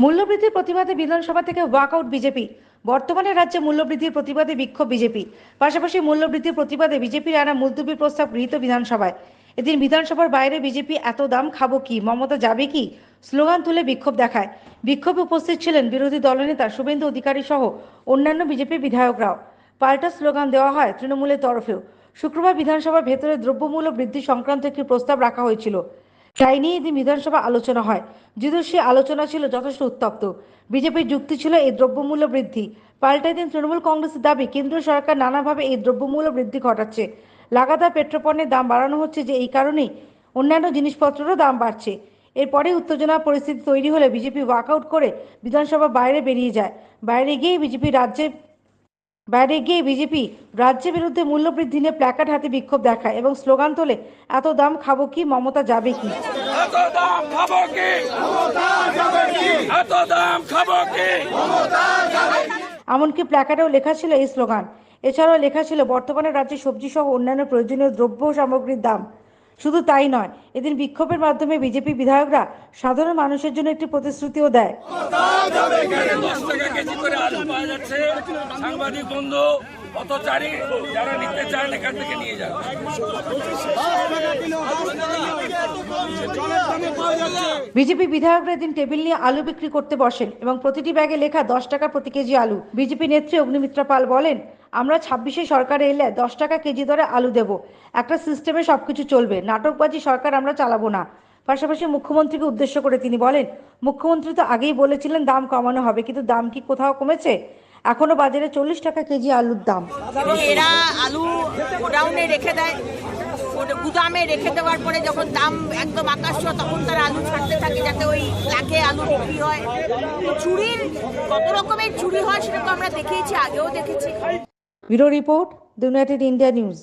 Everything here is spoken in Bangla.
মূল্যবৃদ্ধির প্রতিবাদে বিধানসভা থেকে ওয়াকআউট বিজেপি। বর্তমানে রাজ্যে মূল্যবৃদ্ধির প্রতিবাদে বিক্ষোভ বিজেপি। পাশাপাশি মূল্যবৃদ্ধির প্রতিবাদে বিজেপির আনা মুলতুবির প্রস্তাব গৃহীত বিধানসভায়। এদিন বিধানসভার বাইরে বিজেপি, এত দাম খাব কি? মমতা যাবে কি? স্লোগান তুলে বিক্ষোভ দেখায়। বিক্ষোভে উপস্থিত ছিলেন বিরোধী দলনেতা শুভেন্দু অধিকারী সহ অন্যান্য বিজেপি বিধায়করাও। পাল্টা স্লোগান দেওয়া হয় তৃণমূলের তরফেও। শুক্রবার বিধানসভার ভেতরে দ্রব্যমূল্য বৃদ্ধি সংক্রান্ত একটি প্রস্তাব রাখা হয়েছিল। তাই নিয়ে এদিন বিধানসভা আলোচনা হয়। যদিও সেই আলোচনা ছিল যথেষ্ট উত্তপ্ত। বিজেপির যুক্তি ছিল এই দ্রব্যমূল্য বৃদ্ধি। পাল্টায় দিন তৃণমূল কংগ্রেসের দাবি, কেন্দ্রীয় সরকার নানাভাবে এই দ্রব্যমূল্য বৃদ্ধি ঘটাচ্ছে। লাগাতার পেট্রোপণ্যের দাম বাড়ানো হচ্ছে যে এই কারণেই অন্যান্য জিনিসপত্রেরও দাম বাড়ছে। এরপরে উত্তেজনা পরিস্থিতি তৈরি হলে বিজেপি ওয়াকআউট করে বিধানসভার বাইরে বেরিয়ে যায়। বাইরে গিয়ে বিজেপি রাজ্যে বাইরে গিয়ে বিজেপি রাজ্যের বিরুদ্ধে মূল্যবৃদ্ধি নিয়ে প্ল্যাকার্ড হাতে বিক্ষোভ দেখায় এবং স্লোগান তোলে এত দাম খাব কি? মমতা যাবে কি? এত দাম খাব কি? এত দাম খাব কি? এমনকি প্ল্যাকার্ডেও লেখা ছিল এই স্লোগান। এছাড়াও লেখা ছিল বর্তমানে রাজ্যে সবজি সহ অন্যান্য প্রয়োজনীয় দ্রব্য সামগ্রীর দাম শুধু তাই নয়, এদিন বিক্ষোভের মাধ্যমে বিজেপি বিধায়করা সাধারণ মানুষের জন্য একটি প্রতিশ্রুতিও দেয়। বিজেপি বিধায়করা এদিন টেবিল নিয়ে আলু বিক্রি করতে বসেন এবং প্রতিটি ব্যাগে লেখা দশ টাকা প্রতি কেজি আলু। বিজেপি নেত্রী অগ্নিমিত্রা পাল বলেন আমরা ছাব্বিশে সরকারে এলে দশ টাকা কেজি দরে আলু দেব। একটা সিস্টেমে সব কিছু চলবে। নাটকবাজি সরকার আমরা চালাবো না। পাশাপাশি মুখ্যমন্ত্রীকে উদ্দেশ্য করে তিনি বলেন, মুখ্যমন্ত্রী তো আগেই বলেছিলেন দাম কমানো হবে, কিন্তু দাম কি কোথাও কমেছে? এখনও বাজারে চল্লিশ টাকা কেজি আলুর দাম। এরা আলু গোডাউনে রেখে দেয়। গুদামে রেখে দেওয়ার পরে যখন দাম একদম আকাশ তখন তারা আলু ছাড়তে থাকে যাতে ওই লাখে আলু বিক্রি হয়। চুরির কত রকমের চুরি হয় সেটা তো আমরা দেখেইছি আগেও দেখেছি। Video Report, The United India News.